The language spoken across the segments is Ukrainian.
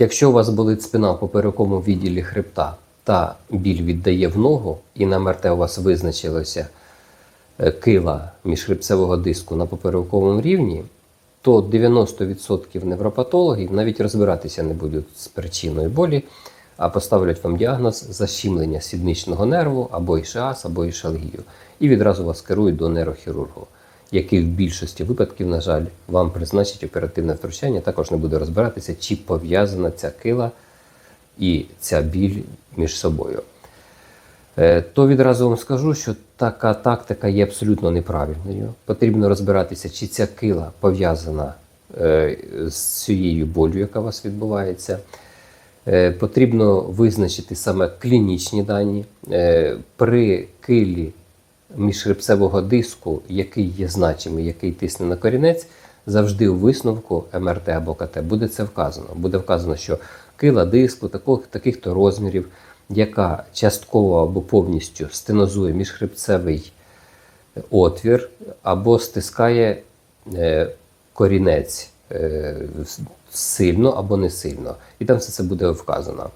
Якщо у вас болить спина в поперековому відділі хребта та біль віддає в ногу, і на МРТ у вас визначилося е, кила міжхребцевого диску на поперековому рівні, то 90% невропатологів навіть розбиратися не будуть з причиною болі, а поставлять вам діагноз защемлення сідничного нерву або ішеас, або ішалгію. І відразу вас керують до нейрохірургу, який в більшості випадків, на жаль, вам призначить оперативне втручання, також не буде розбиратися, чи пов'язана ця кила і ця біль між собою. Е, То відразу вам скажу, що така тактика є абсолютно неправильною. Потрібно розбиратися, чи ця кила пов'язана е, з цією болю, яка у вас відбувається. Е, Потрібно визначити саме клінічні дані. При килі міжхребцевого диску, який є значимий, який тисне на корінець, завжди у висновку МРТ або КТ буде це вказано. Буде вказано, що кила диску таких, таких-то розмірів, яка частково або повністю стенозує міжхребцевий отвір або стискає е, корінець е, сильно або не сильно. І там все це буде вказано.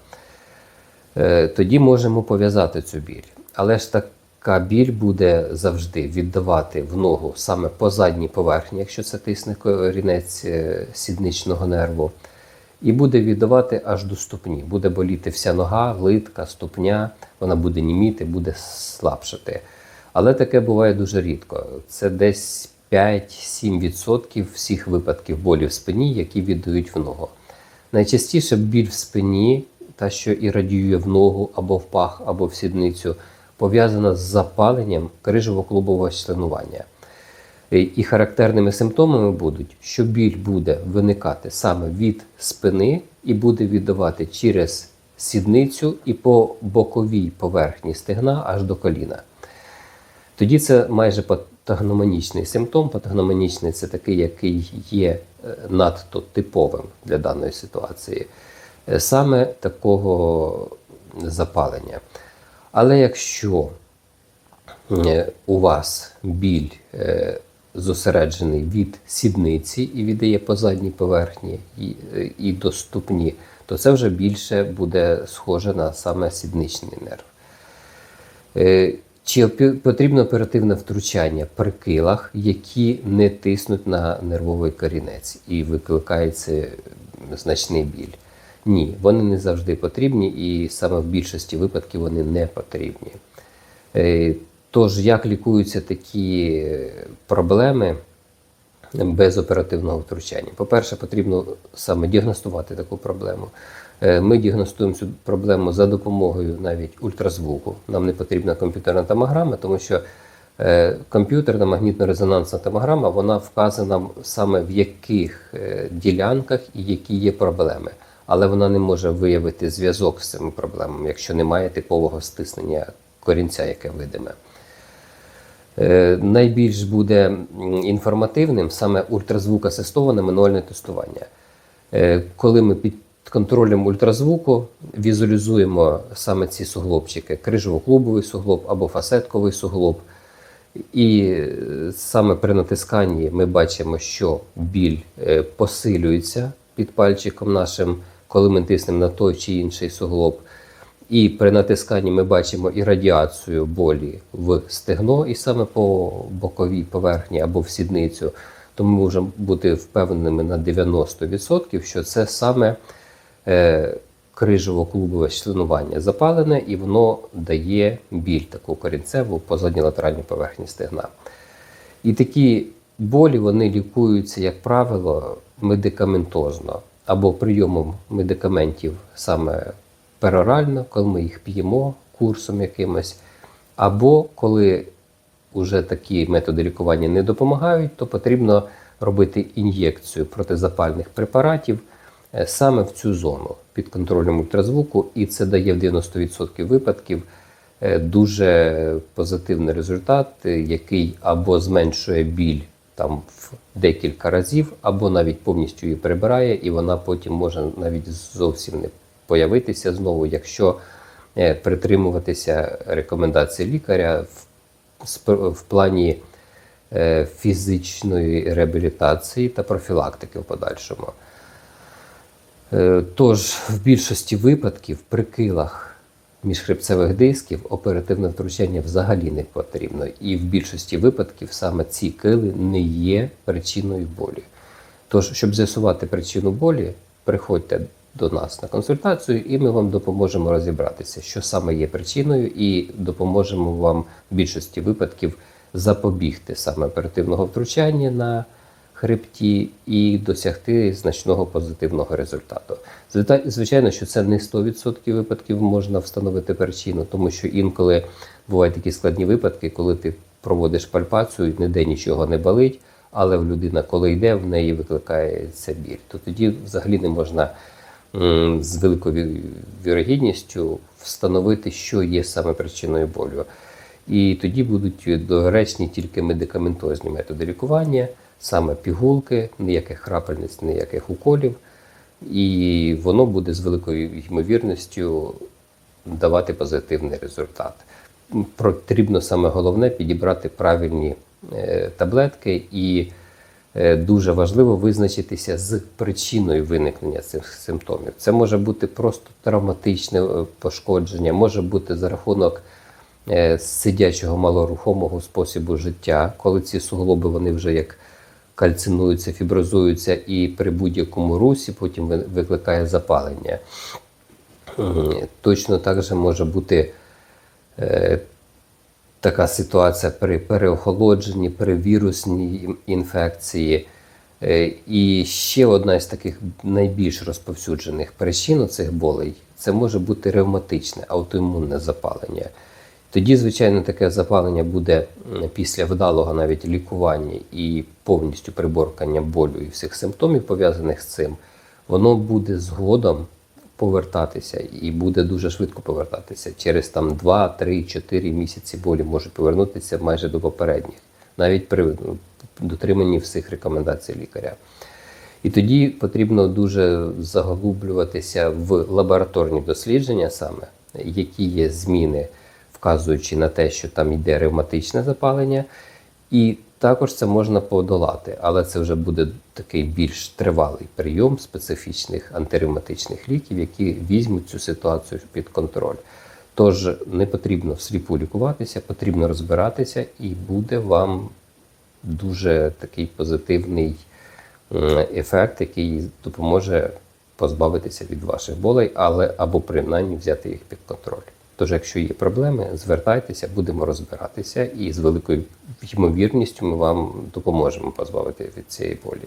Е, Тоді можемо пов'язати цю біль. Але ж така біль буде завжди віддавати в ногу саме по задній поверхні, якщо це тисне корінець е, сідничного нерву. І буде віддавати аж до ступні. Буде боліти вся нога, литка, ступня, вона буде німіти, буде слабшати. Але таке буває дуже рідко. Це десь 5-7% всіх випадків болі в спині, які віддають в ногу. Найчастіше біль в спині, та що і радіює в ногу або в пах, або в сідницю, пов'язана з запаленням крижево-клубового членування. І характерними симптомами будуть, що біль буде виникати саме від спини і буде віддавати через сідницю і по боковій поверхні стегна аж до коліна. Тоді це майже патогномонічний симптом. Патогномонічний це такий, який є е, надто типовим для даної ситуації, е, саме такого запалення. Але якщо е, у вас біль е, зосереджений від сідниці і віддає по задній поверхні і, і до ступні, то це вже більше буде схоже на саме сідничний нерв. Е, Чи потрібно оперативне втручання при килах, які не тиснуть на нервовий корінець і викликається значний біль? Ні, вони не завжди потрібні, і саме в більшості випадків вони не потрібні. Е, Тож, як лікуються такі е, проблеми без оперативного втручання? По-перше, потрібно саме діагностувати таку проблему. Е, Ми діагностуємо цю проблему за допомогою навіть ультразвуку. Нам не потрібна комп'ютерна томограма, тому що комп'ютерна магнітно-резонансна томограма вона вказана саме в яких ділянках і які є проблеми. Але вона не може виявити зв'язок з цими проблемами, якщо немає типового стиснення корінця, яке видиме. Е, Найбільш буде інформативним саме ультразвукоасистоване мануальне тестування. Е, Коли ми під контролем ультразвуку візуалізуємо саме ці суглобчики, крижово-клубовий суглоб або фасетковий суглоб, і е, саме при натисканні ми бачимо, що біль посилюється під пальчиком нашим, коли ми тиснемо на той чи інший суглоб. І при натисканні ми бачимо і радіацію болі в стегно, і саме по боковій поверхні або в сідницю. Тому ми можемо бути впевненими на 90%, що це саме е, крижево-клубове членування запалене, і воно дає біль таку корінцеву по задній латеральній поверхні стегна. І такі болі вони лікуються, як правило, медикаментозно або прийомом медикаментів саме перорально, коли ми їх п'ємо курсом якимось, або коли вже такі методи лікування не допомагають, то потрібно робити ін'єкцію протизапальних препаратів е, саме в цю зону під контролем ультразвуку, і це дає в 90% випадків е, дуже позитивний результат, е, який або зменшує біль там в декілька разів, або навіть повністю її прибирає, і вона потім може навіть зовсім не появитися знову, якщо е, притримуватися рекомендацій лікаря в, в плані е, фізичної реабілітації та профілактики в подальшому. Е, Тож, в більшості випадків при килах міжхребцевих дисків оперативне втручання взагалі не потрібно. І в більшості випадків саме ці кили не є причиною болі. Тож, щоб з'ясувати причину болі, приходьте до нас на консультацію, і ми вам допоможемо розібратися, що саме є причиною, і допоможемо вам в більшості випадків запобігти саме оперативного втручання на хребті і досягти значного позитивного результату. Звичайно, що це не 100% випадків можна встановити причину, тому що інколи бувають такі складні випадки, коли ти проводиш пальпацію, ніде нічого не болить, але в людина, коли йде, в неї викликається біль. То тоді взагалі не можна з великою вірогідністю встановити, що є саме причиною болю. І тоді будуть доречні тільки медикаментозні методи лікування, саме пігулки, ніяких храпельниць, ніяких уколів. І воно буде з великою ймовірністю давати позитивний результат. Потрібно саме головне підібрати правильні е, таблетки, і е, дуже важливо визначитися з причиною виникнення цих симптомів. Це може бути просто травматичне е, пошкодження, може бути за рахунок сидячого малорухомого способу життя, коли ці суглоби вони вже як кальцинуються, фіброзуються, і при будь-якому русі потім викликає запалення. Точно так же може бути е, така ситуація при переохолодженні, при вірусній інфекції. Е, І ще одна з таких найбільш розповсюджених причин цих болей це може бути ревматичне аутоімунне запалення. Тоді, звичайно, таке запалення буде після вдалого навіть лікування і повністю приборкання болю і всіх симптомів, пов'язаних з цим, воно буде згодом повертатися і буде дуже швидко повертатися. Через там 2, 3, 4 місяці болі можуть повернутися майже до попередніх, навіть при ну, дотриманні всіх рекомендацій лікаря. І тоді потрібно дуже заглублюватися в лабораторні дослідження, саме які є зміни, вказуючи на те, що там йде ревматичне запалення, і також це можна подолати, але це вже буде такий більш тривалий прийом специфічних антиревматичних ліків, які візьмуть цю ситуацію під контроль. Тож не потрібно всліпу лікуватися, потрібно розбиратися, і буде вам дуже такий позитивний ефект, який допоможе позбавитися від ваших болей, але або принаймні взяти їх під контроль. Тож, якщо є проблеми, звертайтеся, будемо розбиратися, і з великою ймовірністю ми вам допоможемо позбавити від цієї болі.